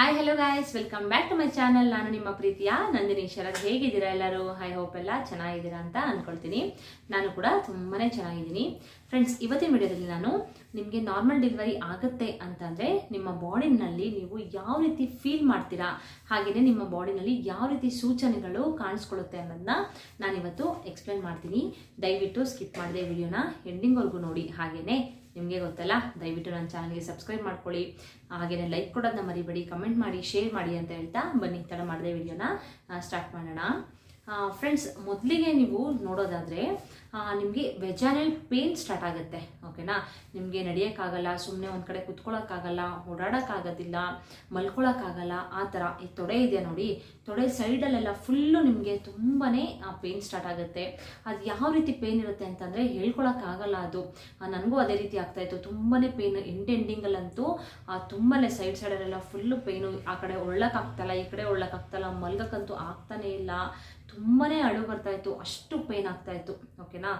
Hi hello guys welcome back to my channel ನಾನು ನಿಮ್ಮ ಪ್ರೀತಿಯ ನಂದಿನಿ ಶರತ್. ಹೇಗಿದ್ದೀರಾ ಎಲ್ಲರೂ? ಹೈ ಹೋಪ್ ಎಲ್ಲ ಚೆನ್ನಾಗಿದ್ದೀರಾ ಅಂತ ಅಂದ್ಕೊಳ್ತೀನಿ ನಾನು ಕೂಡ ತುಂಬಾ ಚೆನ್ನಾಗಿದ್ದೀನಿ. ಫ್ರೆಂಡ್ಸ್ ಇವತ್ತಿನ ವಿಡಿಯೋದಲ್ಲಿ ನಾನು ನಿಮಗೆ ನಾರ್ಮಲ್ ಡೆಲಿವರಿ ಆಗುತ್ತೆ ಅಂತಂದರೆ ನಿಮ್ಮ ಬಾಡಿನಲ್ಲಿ ನೀವು ಯಾವ ರೀತಿ ಫೀಲ್ ಮಾಡ್ತೀರಾ? ಹಾಗೆಯೇ ನಿಮ್ಮ ಬಾಡಿನಲ್ಲಿ ಯಾವ ರೀತಿ ಸೂಚನೆಗಳು ಕಾಣಿಸ್ಕೊಳ್ಳುತ್ತೆ ಅನ್ನೋದನ್ನ ನಾನಿವತ್ತು ಎಕ್ಸ್ಪ್ಲೇನ್ ಮಾಡ್ತೀನಿ. ದಯವಿಟ್ಟು ಸ್ಕಿಪ್ ಮಾಡದೆ ವಿಡಿಯೋನ ಎಂಡಿಂಗ್ವರೆಗೂ ನೋಡಿ. ಹಾಗೆಯೇ ನಿಮಗೆ ಗೊತ್ತಲ್ಲ? ದಯವಿಟ್ಟು ನನ್ನ ಚಾನಲ್ಗೆ ಸಬ್ಸ್ಕ್ರೈಬ್ ಮಾಡ್ಕೊಳ್ಳಿ. ಹಾಗೆಯೇ ಲೈಕ್ ಕೊಡೋದನ್ನ ಮರಿಬೇಡಿ ಕಮೆಂಟ್ ಮಾಡಿ ಶೇರ್ ಮಾಡಿ ಅಂತ ಹೇಳ್ತಾ ಬನ್ನಿ. ತಡ ಮಾಡಿದೆ ವಿಡಿಯೋನ ಸ್ಟಾರ್ಟ್ ಮಾಡೋಣ. ಫ್ರೆಂಡ್ಸ್ ಮೊದಲಿಗೆ ನೀವು ನೋಡೋದಾದರೆ ನಿಮಗೆ ವೆಜಾನಲ್ ಪೇನ್ ಸ್ಟಾರ್ಟ್ ಆಗುತ್ತೆ ಓಕೆನಾ ನಿಮಗೆ ನಡೆಯೋಕ್ಕಾಗಲ್ಲ ಸುಮ್ಮನೆ ಒಂದು ಕಡೆ ಕುತ್ಕೊಳ್ಳೋಕ್ಕಾಗಲ್ಲ ಓಡಾಡೋಕ್ಕಾಗೋದಿಲ್ಲ ಮಲ್ಕೊಳ್ಳೋಕ್ಕಾಗಲ್ಲ ಆ ಥರ ಈ ತೊಡೆ ಇದೆ ನೋಡಿ. ತೊಡೆ ಸೈಡಲ್ಲೆಲ್ಲ ಫುಲ್ಲು ನಿಮಗೆ ತುಂಬಾ ಪೇನ್ ಸ್ಟಾರ್ಟ್ ಆಗುತ್ತೆ. ಅದು ಯಾವ ರೀತಿ ಪೇನ್ ಇರುತ್ತೆ ಅಂತಂದರೆ ಹೇಳ್ಕೊಳಕ್ಕಾಗಲ್ಲ ಅದು. ನನಗೂ ಅದೇ ರೀತಿ ಆಗ್ತಾಯಿತ್ತು ತುಂಬಾ ಪೇನ್ ಎಂಡ್ ಎಂಡಿಂಗಲ್ಲಂತೂ ತುಂಬಾ ಸೈಡ್ ಸೈಡಲ್ಲೆಲ್ಲ ಫುಲ್ಲು ಪೇನು ಆ ಕಡೆ ಒಳ್ಳಕ್ಕಾಗ್ತಲ್ಲ, ಈ ಕಡೆ ಒಳ್ಳಕ್ಕಾಗ್ತಲ್ಲ, ಮಲ್ಗಕ್ಕಂತೂ ಆಗ್ತಾನೇ ಇಲ್ಲ. ತುಂಬಾ ಅಳು ಬರ್ತಾ ಇತ್ತು, ಅಷ್ಟು ಪೇನ್ ಆಗ್ತಾ ಇತ್ತು ಓಕೆನಾ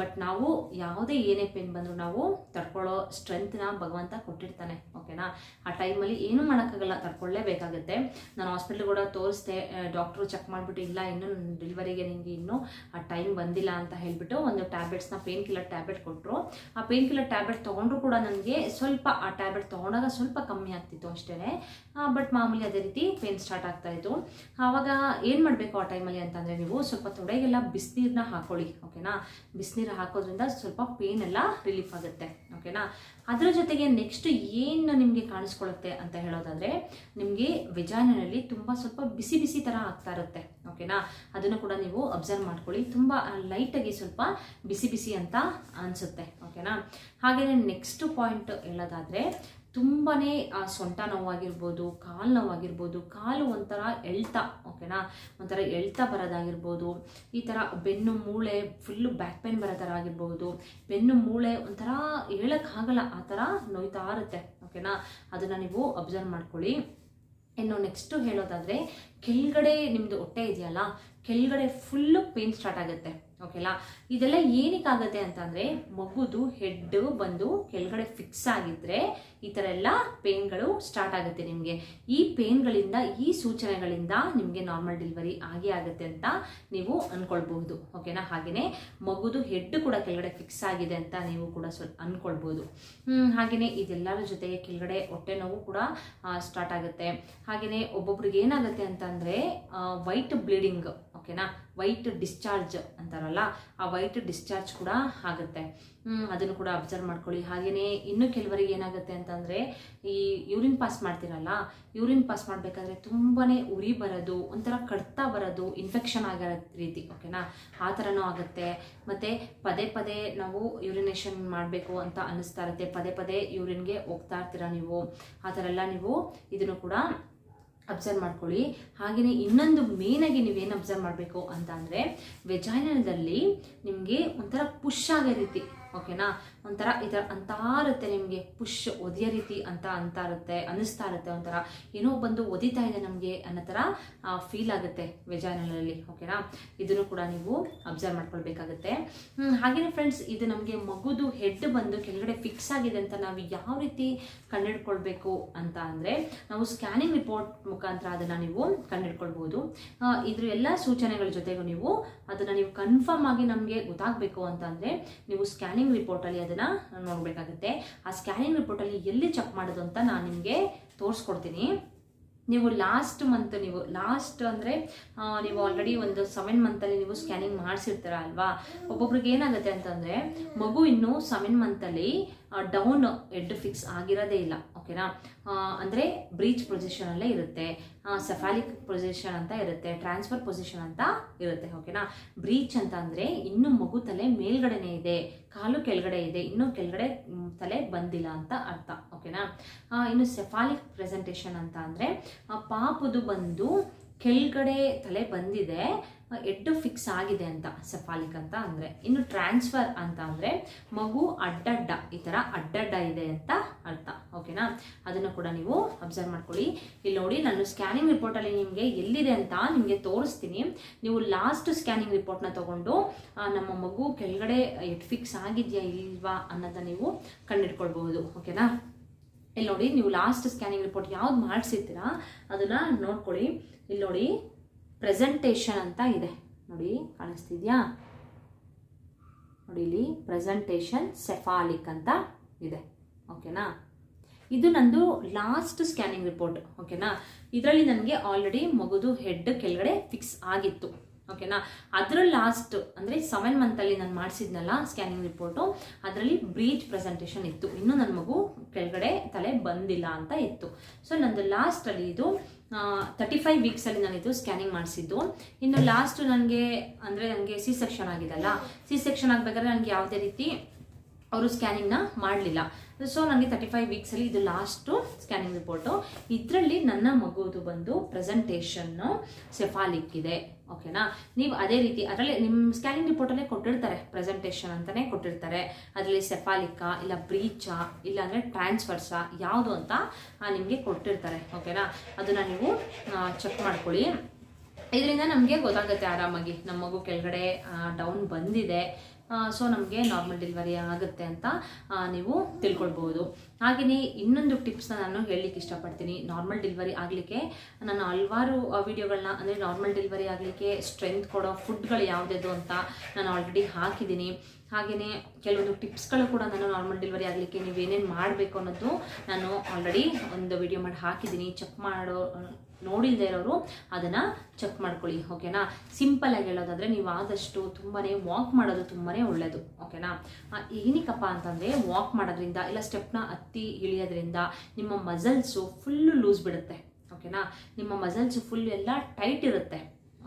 ಬಟ್ ನಾವು ಯಾವುದೇ ಏನೇ ಪೇನ್ ಬಂದರೂ ನಾವು ತಡ್ಕೊಳ್ಳೋ ಸ್ಟ್ರೆಂತ್ನ ಭಗವಂತ ಕೊಟ್ಟಿರ್ತಾನೆ ಓಕೆನಾ ಆ ಟೈಮಲ್ಲಿ ಏನೂ ಮಾಡೋಕ್ಕಾಗಲ್ಲ, ತಡ್ಕೊಳ್ಳೇಬೇಕಾಗುತ್ತೆ. ನಾನು ಹಾಸ್ಪಿಟ್ಲ್ ಕೂಡ ತೋರಿಸ್ದೆ ಡಾಕ್ಟ್ರು ಚೆಕ್ ಮಾಡಿಬಿಟ್ಟು, ಇಲ್ಲ, ಇನ್ನೂ ಡೆಲಿವರಿಗೆ ನಿಮಗೆ ಇನ್ನೂ ಆ ಟೈಮ್ ಬಂದಿಲ್ಲ ಅಂತ ಹೇಳಿಬಿಟ್ಟು ಒಂದು ಟ್ಯಾಬ್ಲೆಟ್ಸ್ನ ಪೇನ್ ಕಿಲ್ಲರ್ ಟ್ಯಾಬ್ಲೆಟ್ ಕೊಟ್ಟರು ಆ ಪೇನ್ ಕಿಲ್ಲರ್ ಟ್ಯಾಬ್ಲೆಟ್ ತೊಗೊಂಡ್ರು ಕೂಡ ನನಗೆ ಸ್ವಲ್ಪ, ಆ ಟ್ಯಾಬ್ಲೆಟ್ ತೊಗೊಂಡಾಗ ಸ್ವಲ್ಪ ಕಮ್ಮಿ ಆಗ್ತಿತ್ತು ಅಷ್ಟೇ ಬಟ್ ಮಾಮೂಲಿ ಅದೇ ರೀತಿ ಪೇನ್ ಸ್ಟಾರ್ಟ್ ಆಗ್ತಾ ಇತ್ತು. ಆವಾಗ ಏನು ಮಾಡಬೇಕು ಆ ಟೈಮಲ್ಲಿ ಅಂತಂದರೆ ನೀವು ಸ್ವಲ್ಪ ತೊಡೆಗೆಲ್ಲ ಬಿಸಿನೀರನ್ನ ಹಾಕೊಳ್ಳಿ ಓಕೆನಾ ಬಿಸಿನೀರು ಹಾಕೋದ್ರಿಂದ ಸ್ವಲ್ಪ ಪೇನ್ ಎಲ್ಲ ರಿಲೀಫ್ ಆಗುತ್ತೆ ಓಕೆನಾ ಅದರ ಜೊತೆಗೆ ನೆಕ್ಸ್ಟ್ ಏನು ನಿಮಗೆ ಕಾಣಿಸ್ಕೊಳ್ಳುತ್ತೆ ಅಂತ ಹೇಳೋದಾದರೆ, ನಿಮಗೆ ವಿಜಾನಿನಲ್ಲಿ ತುಂಬ ಸ್ವಲ್ಪ ಬಿಸಿ ಬಿಸಿ ಥರ ಆಗ್ತಾ ಇರುತ್ತೆ ಓಕೆನಾ ಅದನ್ನು ಕೂಡ ನೀವು ಅಬ್ಸರ್ವ್ ಮಾಡ್ಕೊಳ್ಳಿ. ತುಂಬ ಲೈಟಾಗಿ ಸ್ವಲ್ಪ ಬಿಸಿ ಬಿಸಿ ಅಂತ ಅನಿಸುತ್ತೆ ಓಕೆನಾ ಹಾಗೆಯೇ ನೆಕ್ಸ್ಟ್ ಪಾಯಿಂಟ್ ಹೇಳೋದಾದರೆ ತುಂಬಾ ಸೊಂಟ ನೋವಾಗಿರ್ಬೋದು, ಕಾಲು ನೋವಾಗಿರ್ಬೋದು, ಕಾಲು ಒಂಥರ ಎಳ್ತ, ಓಕೆನಾ? ಒಂಥರ ಎಳ್ತ ಬರೋದಾಗಿರ್ಬೋದು, ಈ ಥರ ಬೆನ್ನು ಮೂಳೆ ಫುಲ್ಲು ಬ್ಯಾಕ್ ಪೇನ್ ಬರೋ ಥರ ಆಗಿರ್ಬೋದು, ಬೆನ್ನು ಮೂಳೆ ಒಂಥರ ಹೇಳೋಕ್ಕಾಗಲ್ಲ ಆ ಥರ ನೋಯ್ತಾ ಇರುತ್ತೆ, ಓಕೆನಾ? ಅದನ್ನು ನೀವು ಅಬ್ಸರ್ವ್ ಮಾಡ್ಕೊಳ್ಳಿ. ಇನ್ನು ನೆಕ್ಸ್ಟು ಹೇಳೋದಾದರೆ, ಕೆಳಗಡೆ ನಿಮ್ಮದು ಹೊಟ್ಟೆ ಇದೆಯಲ್ಲ, ಕೆಳಗಡೆ ಫುಲ್ಲು ಪೇನ್ ಸ್ಟಾರ್ಟ್ ಆಗುತ್ತೆ. ಓಕೆಲಾ ಇದೆಲ್ಲ ಏನಕ್ಕಾಗತ್ತೆ ಅಂತಂದರೆ ಮಗುದು ಹೆಡ್ ಬಂದು ಕೆಳಗಡೆ ಫಿಕ್ಸ್ ಆಗಿದ್ರೆ ಈ ಥರ ಎಲ್ಲ ಪೇನ್ಗಳು ಸ್ಟಾರ್ಟ್ ಆಗುತ್ತೆ ನಿಮಗೆ. ಈ ಪೇನ್ಗಳಿಂದ ಈ ಸೂಚನೆಗಳಿಂದ ನಿಮಗೆ ನಾರ್ಮಲ್ ಡೆಲಿವರಿ ಆಗೇ ಆಗುತ್ತೆ ಅಂತ ನೀವು ಅಂದ್ಕೊಳ್ಬಹುದು ಓಕೆನಾ ಹಾಗೆಯೇ ಮಗುದು ಹೆಡ್ ಕೂಡ ಕೆಳಗಡೆ ಫಿಕ್ಸ್ ಆಗಿದೆ ಅಂತ ನೀವು ಕೂಡ ಸ್ವಲ್ಪ ಅಂದ್ಕೊಳ್ಬೋದು ಹಾಗೆಯೇ ಇದೆಲ್ಲರ ಜೊತೆಗೆ ಕೆಳಗಡೆ ಹೊಟ್ಟೆ ನೋವು ಕೂಡ ಸ್ಟಾರ್ಟ್ ಆಗುತ್ತೆ. ಹಾಗೆಯೇ ಒಬ್ಬೊಬ್ರಿಗೆ ಏನಾಗುತ್ತೆ ಅಂತಂದರೆ ವೈಟ್ ಬ್ಲೀಡಿಂಗ್ ಓಕೆನಾ? ವೈಟ್ ಡಿಸ್ಚಾರ್ಜ್ ಅಂತಾರಲ್ಲ, ಆ ವೈಟ್ ಡಿಸ್ಚಾರ್ಜ್ ಕೂಡ ಆಗುತ್ತೆ. ಅದನ್ನು ಕೂಡ ಅಬ್ಸರ್ವ್ ಮಾಡ್ಕೊಳ್ಳಿ. ಹಾಗೆಯೇ ಇನ್ನು ಕೆಲವರಿಗೆ ಏನಾಗುತ್ತೆ ಅಂತಂದರೆ, ಈ ಯೂರಿನ್ ಪಾಸ್ ಮಾಡ್ತೀರಲ್ಲ, ಯೂರಿನ್ ಪಾಸ್ ಮಾಡಬೇಕಾದ್ರೆ ತುಂಬಾ ಉರಿ ಬರೋದು, ಒಂಥರ ಕಡ್ತಾ ಬರೋದು, ಇನ್ಫೆಕ್ಷನ್ ಆಗಿರೋ ರೀತಿ, ಓಕೆನಾ? ಆ ಥರನೂ ಆಗುತ್ತೆ. ಮತ್ತು ಪದೇ ಪದೇ ನಾವು ಯೂರಿನೇಷನ್ ಮಾಡಬೇಕು ಅಂತ ಅನ್ನಿಸ್ತಾ ಇರುತ್ತೆ. ಪದೇ ಪದೇ ಯೂರಿನ್ಗೆ ಹೋಗ್ತಾ ಇರ್ತೀರ ನೀವು? ಆ ಥರ ಎಲ್ಲ ನೀವು ಇದನ್ನು ಕೂಡ ಅಬ್ಸರ್ವ್ ಮಾಡ್ಕೊಳ್ಳಿ. ಹಾಗೆಯೇ ಇನ್ನೊಂದು ಮೇನಾಗಿ ನೀವೇನು ಅಬ್ಸರ್ವ್ ಮಾಡಬೇಕು ಅಂತ ಅಂದರೆ ವೆಜೈನಲ್ದಲ್ಲಿ ನಿಮಗೆ ಒಂಥರ ಪುಷ್ ಆಗೋ ರೀತಿ ಓಕೆನಾ? ಒಂಥರ ಈ ಥರ ಅಂತಾ ಇರುತ್ತೆ ನಿಮಗೆ. ಪುಷ್ ಒದಿಯೋ ರೀತಿ ಅಂತ ಅಂತ ಇರುತ್ತೆ ಅನ್ನಿಸ್ತಾ ಇರುತ್ತೆ ಒಂಥರ. ಏನೋ ಬಂದು ಒದಿತಾ ಇದೆ ನಮಗೆ ಅನ್ನೋ ಥರ ಫೀಲ್ ಆಗುತ್ತೆ ವೆಜಾನಲ್ಲಿ ಓಕೆನಾ? ಇದನ್ನು ಕೂಡ ನೀವು ಅಬ್ಸರ್ವ್ ಮಾಡ್ಕೊಳ್ಬೇಕಾಗುತ್ತೆ. ಹಾಗೆಯೇ ಫ್ರೆಂಡ್ಸ್ ಇದು ನಮಗೆ ಮಗುದು ಹೆಡ್ ಬಂದು ಕೆಳಗಡೆ ಫಿಕ್ಸ್ ಆಗಿದೆ ಅಂತ ನಾವು ಯಾವ ರೀತಿ ಕಂಡುಹಿಡ್ಕೊಳ್ಬೇಕು ಅಂತ ಅಂದರೆ, ನಾವು ಸ್ಕ್ಯಾನಿಂಗ್ ರಿಪೋರ್ಟ್ ಮುಖಾಂತರ ಅದನ್ನು ನೀವು ಕಂಡುಹಿಡ್ಕೊಳ್ಬೋದು. ಇದ್ರ ಎಲ್ಲ ಸೂಚನೆಗಳ ಜೊತೆಗೂ ನೀವು ಅದನ್ನು ನೀವು ಕನ್ಫರ್ಮ್ ಆಗಿ ನಮಗೆ ಗೊತ್ತಾಗಬೇಕು ಅಂತಂದರೆ ನೀವು ಸ್ಕ್ಯಾನಿಂಗ್ ರಿಪೋರ್ಟಲ್ಲಿ ಅದನ್ನು ನೋಡಬೇಕಾಗುತ್ತೆ. ಆ ಸ್ಕ್ಯಾನಿಂಗ್ ರಿಪೋರ್ಟಲ್ಲಿ ಎಲ್ಲಿ ಚೆಕ್ ಮಾಡೋದು ಅಂತ ನಾನು ನಿಮಗೆ ತೋರಿಸ್ಕೊಡ್ತೀನಿ. ನೀವು ಲಾಸ್ಟ್ ಮಂತ್ ನೀವು ಲಾಸ್ಟ್ ಅಂದರೆ ನೀವು ಆಲ್ರೆಡಿ ಒಂದು ಸೆವೆನ್ ಮಂತಲ್ಲಿ ನೀವು ಸ್ಕ್ಯಾನಿಂಗ್ ಮಾಡಿಸಿರ್ತೀರ ಅಲ್ವಾ? ಒಬ್ಬೊಬ್ರಿಗೆ ಏನಾಗುತ್ತೆ ಅಂತಂದರೆ, ಮಗು ಇನ್ನು ಸೆವೆನ್ ಮಂತಲ್ಲಿ ಡೌನ್ ಹೆಡ್ ಫಿಕ್ಸ್ ಆಗಿರೋದೇ ಇಲ್ಲ. ಓಕೆನಾ? ಅಂದರೆ ಬ್ರೀಚ್ ಪೊಸಿಷನಲ್ಲೇ ಇರುತ್ತೆ. ಸೆಫಾಲಿಕ್ ಪೊಸಿಷನ್ ಅಂತ ಇರುತ್ತೆ ಟ್ರಾನ್ಸ್ಫರ್ ಪೊಸಿಷನ್ ಅಂತ ಇರುತ್ತೆ, ಓಕೆನಾ? ಬ್ರೀಚ್ ಅಂತ ಅಂದರೆ ಇನ್ನು ಮಗು ತಲೆ ಮೇಲ್ಗಡೆನೇ ಇದೆ, ಕಾಲು ಕೆಳಗಡೆ ಇದೆ, ಇನ್ನೂ ಕೆಳಗಡೆ ತಲೆ ಬಂದಿಲ್ಲ ಅಂತ ಅರ್ಥ, ಓಕೆನಾ? ಇನ್ನು ಸೆಫಾಲಿಕ್ ಪ್ರೆಸೆಂಟೇಷನ್ ಅಂತ ಅಂದರೆ ಪಾಪದು ಬಂದು ಕೆಳಗಡೆ ತಲೆ ಬಂದಿದೆ ಎಡ್ಡು ಫಿಕ್ಸ್ ಆಗಿದೆ ಅಂತ ಸೆಫಾಲಿಕ್ ಅಂತ ಅಂದರೆ. ಇನ್ನು ಟ್ರಾನ್ಸ್ಫರ್ ಅಂತ ಅಂದರೆ ಮಗು ಅಡ್ಡಡ್ಡ, ಈ ಥರ ಅಡ್ಡಡ್ಡ ಇದೆ ಅಂತ ಅರ್ಥ. ಓಕೆನಾ? ಅದನ್ನು ಕೂಡ ನೀವು ಅಬ್ಸರ್ವ್ ಮಾಡ್ಕೊಳ್ಳಿ. ಇಲ್ಲಿ ನೋಡಿ, ನಾನು ಸ್ಕ್ಯಾನಿಂಗ್ ರಿಪೋರ್ಟಲ್ಲಿ ನಿಮಗೆ ಎಲ್ಲಿದೆ ಅಂತ ನಿಮಗೆ ತೋರಿಸ್ತೀನಿ. ನೀವು ಲಾಸ್ಟ್ ಸ್ಕ್ಯಾನಿಂಗ್ ರಿಪೋರ್ಟ್ನ ತಗೊಂಡು ನಮ್ಮ ಮಗು ಕೆಳಗಡೆ ಎಟ್ ಫಿಕ್ಸ್ ಆಗಿದೆಯಾ ಇಲ್ವಾ ಅನ್ನೋದನ್ನ ನೀವು ಕಂಡಿಡ್ಕೊಳ್ಬಹುದು, ಓಕೆನಾ? ಇಲ್ಲಿ ನೋಡಿ, ನೀವು ಲಾಸ್ಟ್ ಸ್ಕ್ಯಾನಿಂಗ್ ರಿಪೋರ್ಟ್ ಯಾವ್ದು ಮಾಡಿಸಿರ್ತೀರಾ, ಅದನ್ನ ನೋಡ್ಕೊಳ್ಳಿ. ಇಲ್ಲಿ ನೋಡಿ ಪ್ರೆಸೆಂಟೇಷನ್ ಅಂತ ಇದೆ. ನೋಡಿ, ಕಾಣಿಸ್ತಿದ್ಯಾ? ನೋಡಿ, ಇಲ್ಲಿ ಪ್ರೆಸೆಂಟೇಷನ್ ಸೆಫಾಲಿಕ್ ಅಂತ ಇದೆ, ಓಕೆನಾ? ಇದು ನಂದು ಲಾಸ್ಟ್ ಸ್ಕ್ಯಾನಿಂಗ್ ರಿಪೋರ್ಟ್ ಓಕೆನಾ ಇದರಲ್ಲಿ ನನಗೆ ಆಲ್ರೆಡಿ ಮಗುದು ಹೆಡ್ ಕೆಳಗಡೆ ಫಿಕ್ಸ್ ಆಗಿತ್ತು ಓಕೆನಾ ಅದರಲ್ಲಿ ಲಾಸ್ಟ್ ಅಂದರೆ ಸೆವೆನ್ ಮಂತಲ್ಲಿ ನಾನು ಮಾಡಿಸಿದ್ನಲ್ಲ ಸ್ಕ್ಯಾನಿಂಗ್ ರಿಪೋರ್ಟು ಅದರಲ್ಲಿ ಬ್ರೀಚ್ ಪ್ರೆಸೆಂಟೇಷನ್ ಇತ್ತು. ಇನ್ನೂ ನನ್ನ ಮಗು ಕೆಳಗಡೆ ತಲೆ ಬಂದಿಲ್ಲ ಅಂತ ಇತ್ತು. ಸೊ ನಂದು ಲಾಸ್ಟಲ್ಲಿ ಇದು ತರ್ಟಿ ಫೈವ್ ವೀಕ್ಸಲ್ಲಿ ನಾನು ಇದು ಸ್ಕ್ಯಾನಿಂಗ್ ಮಾಡಿಸಿದ್ದು. ಇನ್ನು ಲಾಸ್ಟ್ ನನಗೆ, ಅಂದರೆ ನನಗೆ ಸಿ ಸೆಕ್ಷನ್ ಆಗಿದಲ್ಲ ಸಿ ಸೆಕ್ಷನ್ ಆಗಬೇಕಾದ್ರೆ ನನಗೆ ಯಾವುದೇ ರೀತಿ ಅವರು ಸ್ಕ್ಯಾನಿಂಗ್ನ ಮಾಡಲಿಲ್ಲ. ಸೊ ನನಗೆ ತರ್ಟಿ ಫೈವ್ ವೀಕ್ಸಲ್ಲಿ ಇದು ಲಾಸ್ಟು ಸ್ಕ್ಯಾನಿಂಗ್ ರಿಪೋರ್ಟು ಇದರಲ್ಲಿ ನನ್ನ ಮಗುದು ಬಂದು ಪ್ರೆಸೆಂಟೇಷನ್ನು ಸೆಫಾಲಿಕ್ ಇದೆ. ಓಕೆನಾ ನೀವು ಅದೇ ರೀತಿ ಅದರಲ್ಲಿ ನಿಮ್ಮ ಸ್ಕ್ಯಾನಿಂಗ್ ರಿಪೋರ್ಟಲ್ಲೇ ಕೊಟ್ಟಿರ್ತಾರೆ. ಪ್ರೆಸೆಂಟೇಷನ್ ಅಂತಲೇ ಕೊಟ್ಟಿರ್ತಾರೆ. ಅದರಲ್ಲಿ ಸೆಫಾಲಿಕಾ ಇಲ್ಲ ಬ್ರೀಚಾ ಇಲ್ಲ ಅಂದರೆ ಟ್ರಾನ್ಸ್ಫರ್ಸಾ ಯಾವುದು ಅಂತ ನಿಮಗೆ ಕೊಟ್ಟಿರ್ತಾರೆ. ಓಕೆನಾ ಅದನ್ನು ನೀವು ಚೆಕ್ ಮಾಡ್ಕೊಳ್ಳಿ. ಇದರಿಂದ ನಮಗೆ ಗೊತ್ತಾಗುತ್ತೆ ಆರಾಮಾಗಿ. ನಮ್ಮ ಮಗು ಕೆಳಗಡೆ ಡೌನ್ ಬಂದಿದೆ. ಸೊ ನಮಗೆ ನಾರ್ಮಲ್ ಡೆಲಿವರಿ ಆಗುತ್ತೆ ಅಂತ ನೀವು ತಿಳ್ಕೊಳ್ಬೋದು. ಹಾಗೆಯೇ ಇನ್ನೊಂದು ಟಿಪ್ಸ್ನ ನಾನು ಹೇಳಲಿಕ್ಕೆ ಇಷ್ಟಪಡ್ತೀನಿ. ನಾರ್ಮಲ್ ಡೆಲಿವರಿ ಆಗಲಿಕ್ಕೆ ನಾನು ಹಲವಾರು ವೀಡಿಯೋಗಳನ್ನ ಅಂದರೆ ನಾರ್ಮಲ್ ಡೆಲಿವರಿ ಆಗಲಿಕ್ಕೆ ಸ್ಟ್ರೆಂತ್ ಕೊಡೋ ಫುಡ್ಗಳು ಯಾವುದ್ಯಾವುದು ಅಂತ ನಾನು ಆಲ್ರೆಡಿ ಹಾಕಿದ್ದೀನಿ. ಹಾಗೆಯೇ ಕೆಲವೊಂದು ಟಿಪ್ಸ್ಗಳು ಕೂಡ ನಾನು ನಾರ್ಮಲ್ ಡೆಲಿವರಿ ಆಗಲಿಕ್ಕೆ ನೀವು ಏನೇನು ಮಾಡಬೇಕು ಅನ್ನೋದು ನಾನು ಆಲ್ರೆಡಿ ಒಂದು ವಿಡಿಯೋ ಮಾಡಿ ಹಾಕಿದ್ದೀನಿ. ಚೆಕ್ ಮಾಡೋ ನೋಡಿಲ್ಲದೆ ಇರೋರು ಅದನ್ನು ಚೆಕ್ ಮಾಡ್ಕೊಳ್ಳಿ ಓಕೆನಾ ಸಿಂಪಲ್ ಆಗಿ ಹೇಳೋದಾದ್ರೆ ನೀವು ಆದಷ್ಟು ತುಂಬಾ ವಾಕ್ ಮಾಡೋದು ತುಂಬಾ ಒಳ್ಳೆಯದು ಓಕೆನಾ ಏನಕ್ಕಪ್ಪ ಅಂತಂದರೆ ವಾಕ್ ಮಾಡೋದ್ರಿಂದ ಇಲ್ಲ ಸ್ಟೆಪ್ನ ಹತ್ತಿ ಇಳಿಯೋದ್ರಿಂದ ನಿಮ್ಮ ಮಸಲ್ಸು ಫುಲ್ಲು ಲೂಸ್ ಬಿಡುತ್ತೆ ಓಕೆನಾ ನಿಮ್ಮ ಮಸಲ್ಸು ಫುಲ್ ಎಲ್ಲ ಟೈಟ್ ಇರುತ್ತೆ.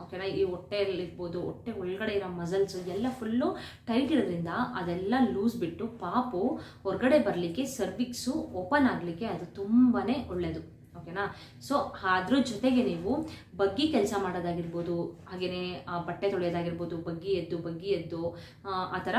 ಓಕೆನಾ ಈ ಹೊಟ್ಟೆಯಲ್ಲಿರ್ಬೋದು ಹೊಟ್ಟೆ ಒಳಗಡೆ ಇರೋ ಮಸಲ್ಸು ಎಲ್ಲ ಫುಲ್ಲು ಟೈಟ್ ಇರೋದ್ರಿಂದ ಅದೆಲ್ಲ ಲೂಸ್ ಬಿಟ್ಟು ಪಾಪು ಹೊರಗಡೆ ಬರಲಿಕ್ಕೆ ಸರ್ವಿಕ್ಸು ಓಪನ್ ಆಗಲಿಕ್ಕೆ ಅದು ತುಂಬಾ ಒಳ್ಳೆಯದು ಓಕೆನಾ ಸೊ ಅದ್ರ ಜೊತೆಗೆ ನೀವು ಬಗ್ಗಿ ಕೆಲಸ ಮಾಡೋದಾಗಿರ್ಬೋದು ಹಾಗೆಯೇ ಬಟ್ಟೆ ತೊಳೆಯೋದಾಗಿರ್ಬೋದು ಬಗ್ಗಿ ಎದ್ದು ಬಗ್ಗಿ ಎದ್ದು ಆ, ಆ ಥರ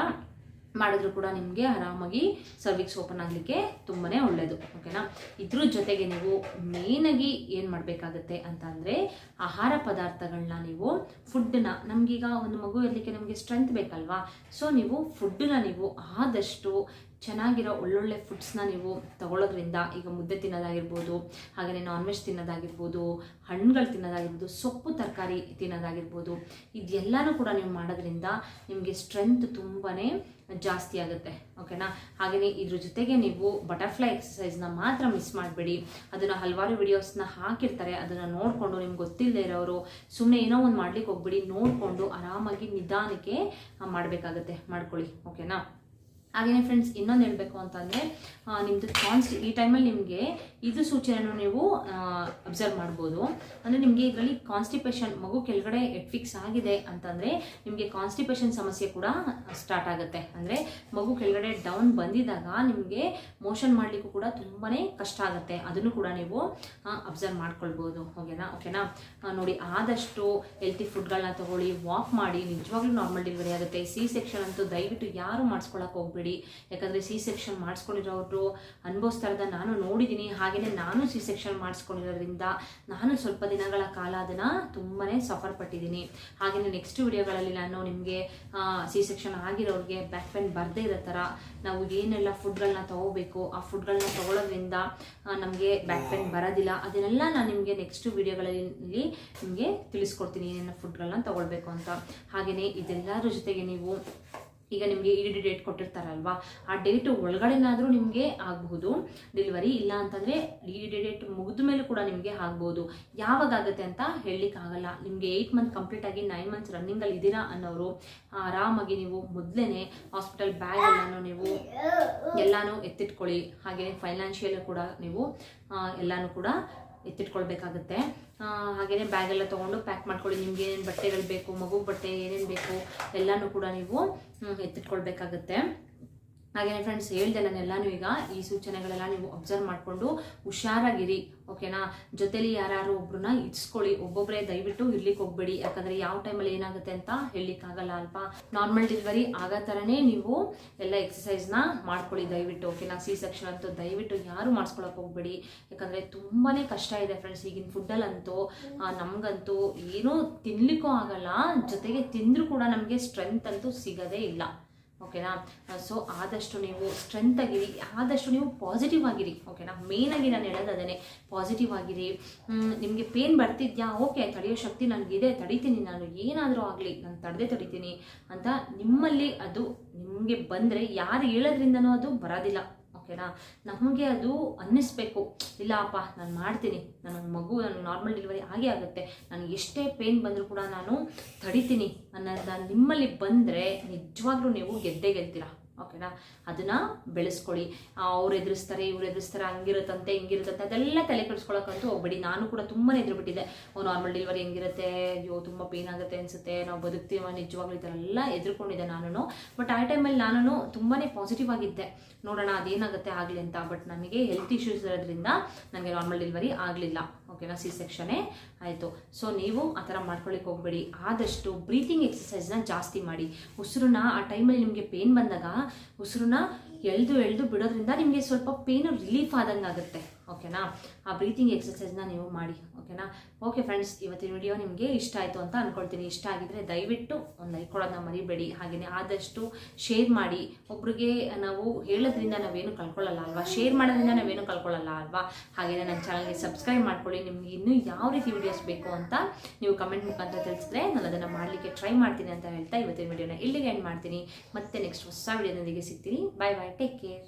ಮಾಡಿದ್ರು ಕೂಡ ನಿಮಗೆ ಆರಾಮಾಗಿ ಸರ್ವಿಕ್ಸ್ ಓಪನ್ ಆಗಲಿಕ್ಕೆ ತುಂಬಾ ಒಳ್ಳೆಯದು ಓಕೆನಾ? ಇದ್ರ ಜೊತೆಗೆ ನೀವು ಮೇಯ್ನಾಗಿ ಏನು ಮಾಡಬೇಕಾಗತ್ತೆ ಅಂತ ಅಂದರೆ ಆಹಾರ ಪದಾರ್ಥಗಳನ್ನ ನೀವು ಫುಡ್ಡನ್ನ ನಮಗೀಗ ಒಂದು ಮಗು ಇರಲಿಕ್ಕೆ ನಮಗೆ ಸ್ಟ್ರೆಂತ್ ಬೇಕಲ್ವಾ? ಸೊ ನೀವು ಫುಡ್ಡನ್ನ ನೀವು ಆದಷ್ಟು ಚೆನ್ನಾಗಿರೋ ಒಳ್ಳೊಳ್ಳೆ ಫುಡ್ಸ್ನ ನೀವು ತಗೊಳ್ಳೋದ್ರಿಂದ ಈಗ ಮುದ್ದೆ ತಿನ್ನೋದಾಗಿರ್ಬೋದು ಹಾಗೆಯೇ ನಾನ್ ವೆಜ್ ತಿನ್ನೋದಾಗಿರ್ಬೋದು, ಹಣ್ಣುಗಳು ತಿನ್ನೋದಾಗಿರ್ಬೋದು, ಸೊಪ್ಪು ತರಕಾರಿ ತಿನ್ನೋದಾಗಿರ್ಬೋದು ಇದೆಲ್ಲನೂ ಕೂಡ ನೀವು ಮಾಡೋದ್ರಿಂದ ನಿಮಗೆ ಸ್ಟ್ರೆಂತ್ ತುಂಬಾ ಜಾಸ್ತಿ ಆಗುತ್ತೆ ಓಕೆನಾ ಹಾಗೆಯೇ ಇದ್ರ ಜೊತೆಗೆ ನೀವು ಬಟರ್ಫ್ಲೈ ಎಕ್ಸಸೈಸ್ನ ಮಾತ್ರ ಮಿಸ್ ಮಾಡಬೇಡಿ. ಅದನ್ನು ಹಲವಾರು ವಿಡಿಯೋಸ್ನ ಹಾಕಿರ್ತಾರೆ, ಅದನ್ನು ನೋಡಿಕೊಂಡು ನಿಮ್ಗೆ ಗೊತ್ತಿಲ್ಲದೆ ಇರೋರು ಸುಮ್ಮನೆ ಏನೋ ಒಂದು ಮಾಡ್ಲಿಕ್ಕೆ ಹೋಗ್ಬಿಡಿ, ನೋಡಿಕೊಂಡು ಆರಾಮಾಗಿ ನಿಧಾನಕ್ಕೆ ಮಾಡಬೇಕಾಗತ್ತೆ, ಮಾಡ್ಕೊಳ್ಳಿ ಓಕೆನಾ ಹಾಗೆಯೇ ಫ್ರೆಂಡ್ಸ್ ಇನ್ನೊಂದು ಹೇಳಬೇಕು ಅಂತಂದರೆ ನಿಮ್ಮದು ಕಾನ್ಸ್ಟ್ ಈ ಟೈಮಲ್ಲಿ ನಿಮಗೆ ಇದು ಸೂಚನೆಯನ್ನು ನೀವು ಅಬ್ಸರ್ವ್ ಮಾಡ್ಬೋದು. ಅಂದರೆ ನಿಮಗೆ ಇದರಲ್ಲಿ ಕಾನ್ಸ್ಟಿಪೇಷನ್ ಮಗು ಕೆಳಗಡೆ ಫಿಕ್ಸ್ ಆಗಿದೆ ಅಂತಂದರೆ ನಿಮಗೆ ಕಾನ್ಸ್ಟಿಪೇಷನ್ ಸಮಸ್ಯೆ ಕೂಡ ಸ್ಟಾರ್ಟ್ ಆಗುತ್ತೆ. ಅಂದರೆ ಮಗು ಕೆಳಗಡೆ ಡೌನ್ ಬಂದಿದಾಗ ನಿಮಗೆ ಮೋಷನ್ ಮಾಡಲಿಕ್ಕೂ ಕೂಡ ತುಂಬಾ ಕಷ್ಟ ಆಗುತ್ತೆ. ಅದನ್ನು ಕೂಡ ನೀವು ಅಬ್ಸರ್ವ್ ಮಾಡ್ಕೊಳ್ಬೋದು. ಓಕೆನಾ? ಓಕೆನಾ? ನೋಡಿ, ಆದಷ್ಟು ಹೆಲ್ತಿ ಫುಡ್ಗಳನ್ನ ತಗೊಳ್ಳಿ ವಾಕ್ ಮಾಡಿ, ನಿಜವಾಗ್ಲೂ ನಾರ್ಮಲ್ ಡೆಲಿವರಿ ಆಗುತ್ತೆ. ಸಿ ಸೆಕ್ಷನ್ ಅಂತೂ ದಯವಿಟ್ಟು ಯಾರು ಮಾಡಿಸ್ಕೊಳಕ್ಕೆ ಹೋಗ್ಬೇಡಿ. ಯಾಕಂದರೆ ಸಿ ಸೆಕ್ಷನ್ ಮಾಡಿಸ್ಕೊಂಡಿರೋರು ಅನುಭವಿಸ್ತಾ ಇರೋದ ನಾನು ನೋಡಿದ್ದೀನಿ ಹಾಗೆಯೇ ನಾನು ಸಿ ಸೆಕ್ಷನ್ ಮಾಡಿಸ್ಕೊಂಡಿರೋದ್ರಿಂದ ನಾನು ಸ್ವಲ್ಪ ದಿನಗಳ ಕಾಲ ಅದನ್ನು ತುಂಬಾ ಸಫರ್ ಪಟ್ಟಿದ್ದೀನಿ ಹಾಗೆಯೇ ನೆಕ್ಸ್ಟ್ ವಿಡಿಯೋಗಳಲ್ಲಿ ನಾನು ನಿಮಗೆ ಸಿ ಸೆಕ್ಷನ್ ಆಗಿರೋರಿಗೆ ಬ್ಯಾಕ್ ಪೇನ್ ಬರದೇ ಇರೋ ಥರ ನಾವು ಏನೆಲ್ಲ ಫುಡ್ಗಳನ್ನ ತಗೋಬೇಕು ಆ ಫುಡ್ಗಳನ್ನ ತಗೊಳ್ಳೋದ್ರಿಂದ ನಮಗೆ ಬ್ಯಾಕ್ ಪೇನ್ ಬರೋದಿಲ್ಲ. ಅದನ್ನೆಲ್ಲ ನಾನು ನಿಮಗೆ ನೆಕ್ಸ್ಟ್ ವಿಡಿಯೋಗಳಲ್ಲಿ ನಿಮಗೆ ತಿಳಿಸ್ಕೊಡ್ತೀನಿ ಏನೇನು ಫುಡ್ಗಳನ್ನ ತಗೊಳ್ಬೇಕು ಅಂತ. ಹಾಗೆಯೇ ಇದೆಲ್ಲರ ಜೊತೆಗೆ ನೀವು ಈಗ ನಿಮಗೆ ಡಿ ಡೇಟ್ ಕೊಟ್ಟಿರ್ತಾರಲ್ವಾ, ಆ ಡೇಟ್ ಒಳಗಡೆನಾದರೂ ನಿಮಗೆ ಆಗಬಹುದು ಡೆಲಿವರಿ ಇಲ್ಲ ಅಂತಂದರೆ ಡಿ ಡೇಟ್ ಮುಗಿದ ಮೇಲೆ ಕೂಡ ನಿಮಗೆ ಆಗ್ಬೋದು. ಯಾವಾಗ ಆಗುತ್ತೆ ಅಂತ ಹೇಳಲಿಕ್ಕಾಗಲ್ಲ. ನಿಮಗೆ ಏಯ್ಟ್ ಮಂತ್ ಕಂಪ್ಲೀಟ್ ಆಗಿ ನೈನ್ ಮಂತ್ಸ್ ರನ್ನಿಂಗಲ್ಲಿ ಇದ್ದೀರಾ ಅನ್ನೋರು, ಆರಾಮಾಗಿ ನೀವು ಮೊದಲೇ ಹಾಸ್ಪಿಟಲ್ ಬ್ಯಾಗ್ ಎಲ್ಲಾನು ನೀವು ಎಲ್ಲಾನು ಎತ್ತಿಟ್ಕೊಳ್ಳಿ. ಹಾಗೆಯೇ ಫೈನಾನ್ಷಿಯಲ್ ಕೂಡ ನೀವು ಎಲ್ಲನೂ ಕೂಡ ಎತ್ತಿಟ್ಕೊಳ್ಬೇಕಾಗುತ್ತೆ. ಹಾಗೆಯೇ ಬ್ಯಾಗ್ ಎಲ್ಲ ತೊಗೊಂಡು ಪ್ಯಾಕ್ ಮಾಡ್ಕೊಳ್ಳಿ. ನಿಮ್ಗೆ ಏನೇನು ಬಟ್ಟೆಗಳು ಬೇಕು, ಮಗು ಬಟ್ಟೆ ಏನೇನು ಬೇಕು ಎಲ್ಲಾನು ಕೂಡ ನೀವು ಎತ್ತಿಟ್ಕೊಳ್ಬೇಕಾಗುತ್ತೆ. ಹಾಗೆಯೇ ಫ್ರೆಂಡ್ಸ್ ಹೇಳ್ದೆ ನಾನೆಲ್ಲಾನು ಈಗ ಈ ಸೂಚನೆಗಳೆಲ್ಲ ನೀವು ಅಬ್ಸರ್ವ್ ಮಾಡಿಕೊಂಡು ಹುಷಾರಾಗಿರಿ ಓಕೆನಾ ಜೊತೆಲಿ ಯಾರು ಒಬ್ರನ್ನ ಇಟ್ಸ್ಕೊಳ್ಳಿ ಒಬ್ಬೊಬ್ಬರೇ ದಯವಿಟ್ಟು ಇರ್ಲಿಕ್ಕೆ ಹೋಗ್ಬೇಡಿ. ಯಾಕಂದ್ರೆ ಯಾವ ಟೈಮಲ್ಲಿ ಏನಾಗುತ್ತೆ ಅಂತ ಹೇಳಲಿಕ್ಕಾಗಲ್ಲ ಅಲ್ವಾ ನಾರ್ಮಲ್ ಡೆಲಿವರಿ ಆಗೋ ಥರನೇ ನೀವು ಎಲ್ಲ ಎಕ್ಸಸೈಸ್ನ ಮಾಡ್ಕೊಳ್ಳಿ ದಯವಿಟ್ಟು ಓಕೆನಾ ಸಿ ಸೆಕ್ಷನ್ ಅಂತೂ ದಯವಿಟ್ಟು ಯಾರು ಮಾಡಿಸ್ಕೊಳಕ್ಕೆ ಹೋಗ್ಬೇಡಿ. ಯಾಕಂದರೆ ತುಂಬಾ ಕಷ್ಟ ಇದೆ ಫ್ರೆಂಡ್ಸ್ ಈಗಿನ ಫುಡ್ಡಲ್ಲಂತೂ ನಮಗಂತೂ ನಮ್ಗಂತೂ ಏನೂ ತಿನ್ಲಿಕ್ಕೂ ಆಗಲ್ಲ. ಜೊತೆಗೆ ತಿಂದರೂ ಕೂಡ ನಮಗೆ ಸ್ಟ್ರೆಂತ್ ಅಂತೂ ಸಿಗೋದೇ ಇಲ್ಲ. ಓಕೆನಾ ಸೊ ಆದಷ್ಟು ನೀವು ಸ್ಟ್ರೆಂತ್ ಆಗಿರಿ, ಆದಷ್ಟು ನೀವು ಪಾಸಿಟಿವ್ ಆಗಿರಿ. ಓಕೆನಾ ಮೇಯ್ನಾಗಿ ನಾನು ಹೇಳೋದು ಅದೇ ಪಾಸಿಟಿವ್ ಆಗಿರಿ. ನಿಮಗೆ ಪೇನ್ ಬರ್ತಿದ್ಯಾ? ಓಕೆ ತಡೆಯೋ ಶಕ್ತಿ ನನಗಿದೆ, ತಡಿತೀನಿ ನಾನು. ಏನಾದರೂ ಆಗಲಿ, ನಾನು ತಡೆದೇ ತಡಿತೀನಿ ಅಂತ ನಿಮ್ಮಲ್ಲಿ ಅದು ನಿಮಗೆ ಬಂದರೆ ಯಾರು ಹೇಳೋದ್ರಿಂದನೂ ಅದು ಬರೋದಿಲ್ಲ. ಓಕೆನಾ? ನಮಗೆ ಅದು ಅನ್ನಿಸ್ಬೇಕು. ಇಲ್ಲ ಅಪ್ಪ ನಾನು ಮಾಡ್ತೀನಿ. ನನ್ನ ಮಗು, ನನ್ನ ನಾರ್ಮಲ್ ಡೆಲಿವರಿ ಆಗೇ ಆಗುತ್ತೆ. ನನಗೆ ಎಷ್ಟೇ ಪೇನ್ ಬಂದರೂ ಕೂಡ ನಾನು ತಡಿತೀನಿ ಅನ್ನೋದು ನಿಮ್ಮಲ್ಲಿ ಬಂದರೆ ನಿಜವಾಗ್ಲೂ ನೀವು ಗೆದ್ದೇ ಗೆಲ್ತೀರಾ? ಓಕೆನಾ? ಅದನ್ನ ಬೆಳೆಸ್ಕೊಳ್ಳಿ. ಅವ್ರು ಎದುರಿಸ್ತಾರೆ, ಇವ್ರು ಎದುರಿಸ್ತಾರೆ, ಹಂಗಿರುತ್ತಂತೆ, ಹಿಂಗಿರುತ್ತಂತೆ, ಅದೆಲ್ಲ ತಲೆ ಕೆಡಿಸ್ಕೊಳಕ್ಕಂತೂ ಹೋಗ್ಬೇಡಿ. ನಾನು ಕೂಡ ತುಂಬಾ ಎದುರುಬಿಟ್ಟಿದ್ದೆ. ಓ ನಾರ್ಮಲ್ ಡೆಲಿವರಿ ಹೆಂಗಿರುತ್ತೆ? ಅಯ್ಯೋ, ತುಂಬ ಪೇನ್ ಆಗುತ್ತೆ ಅನ್ಸುತ್ತೆ. ನಾವು ಬದುಕ್ತೀವ ನಿಜವಾಗ್ಲೂ ಈ ಥರ ಎಲ್ಲ ಎದುರ್ಕೊಂಡಿದ್ದೆ ನಾನು ಬಟ್ ಆ ಟೈಮಲ್ಲಿ ನಾನು ತುಂಬಾ ಪಾಸಿಟಿವ್ ಆಗಿದ್ದೆ. ನೋಡೋಣ ಅದೇನಾಗುತ್ತೆ ಆಗಲಿ ಅಂತ. ಬಟ್ ನನಗೆ ಹೆಲ್ತ್ ಇಶ್ಯೂಸ್ ಇರೋದ್ರಿಂದ ನನಗೆ ನಾರ್ಮಲ್ ಡೆಲಿವರಿ ಆಗಲಿಲ್ಲ. ಓಕೆನಾ? ಸಿ ಸೆಕ್ಷನೇ ಆಯಿತು. ಸೊ ನೀವು ಆ ಥರ ಮಾಡ್ಕೊಳ್ಳಿಕ್ಕೆ ಹೋಗ್ಬೇಡಿ. ಆದಷ್ಟು ಬ್ರೀತಿಂಗ್ ಎಕ್ಸಸೈಸ್ನ ಜಾಸ್ತಿ ಮಾಡಿ. ಉಸಿರನ್ನ ಆ ಟೈಮಲ್ಲಿ ನಿಮಗೆ ಪೇನ್ ಬಂದಾಗ ಉಸಿರನ್ನ ಎಳ್ದು ಎಳ್ದು ಬಿಡೋದ್ರಿಂದ ನಿಮಗೆ ಸ್ವಲ್ಪ ಪೇನು ರಿಲೀಫ್ ಆದಂಗೆ ಆಗುತ್ತೆ ಓಕೆನಾ ಆ ಬ್ರೀತಿಂಗ್ ಎಕ್ಸಸೈಸ್ನ ನೀವು ಮಾಡಿ. ಓಕೆನಾ ಓಕೆ ಫ್ರೆಂಡ್ಸ್ ಇವತ್ತಿನ ವಿಡಿಯೋ ನಿಮಗೆ ಇಷ್ಟ ಆಯಿತು ಅಂತ ಅಂದ್ಕೊಳ್ತೀನಿ ಇಷ್ಟ ಆಗಿದ್ದರೆ ದಯವಿಟ್ಟು ಒಂದು ಲೈಕ್ ಕೊಡೋದನ್ನ ಮರಿಬೇಡಿ. ಹಾಗೆಯೇ ಆದಷ್ಟು ಶೇರ್ ಮಾಡಿ. ಒಬ್ರಿಗೆ ನಾವು ಹೇಳೋದ್ರಿಂದ ನಾವೇನು ಕಳ್ಕೊಳ್ಳಲ್ಲ ಅಲ್ವಾ? ಶೇರ್ ಮಾಡೋದ್ರಿಂದ ನಾವೇನು ಕಳ್ಕೊಳ್ಳಲ್ಲ ಅಲ್ವಾ? ಹಾಗೆಯೇ ನನ್ನ ಚಾನಲ್ಗೆ ಸಬ್ಸ್ಕ್ರೈಬ್ ಮಾಡ್ಕೊಳ್ಳಿ. ನಿಮ್ಗೆ ಇನ್ನೂ ಯಾವ ರೀತಿ ವಿಡಿಯೋಸ್ ಬೇಕು ಅಂತ ನೀವು ಕಮೆಂಟ್ ಮುಖಾಂತರ ತಿಳಿಸಿದ್ರೆ ನಾನು ಅದನ್ನು ಮಾಡಲಿಕ್ಕೆ ಟ್ರೈ ಮಾಡ್ತೀನಿ ಅಂತ ಹೇಳ್ತಾ ಇವತ್ತಿನ ವಿಡಿಯೋನ ಇಲ್ಲಿಗೆ ಎಂಡ್ ಮಾಡ್ತೀನಿ. ಮತ್ತೆ ನೆಕ್ಸ್ಟ್ ಹೊಸ ವಿಡಿಯೋದೊಂದಿಗೆ ಸಿಗ್ತೀನಿ. ಬಾಯ್ ಬಾಯ್ ಟೇಕ್ ಕೇರ್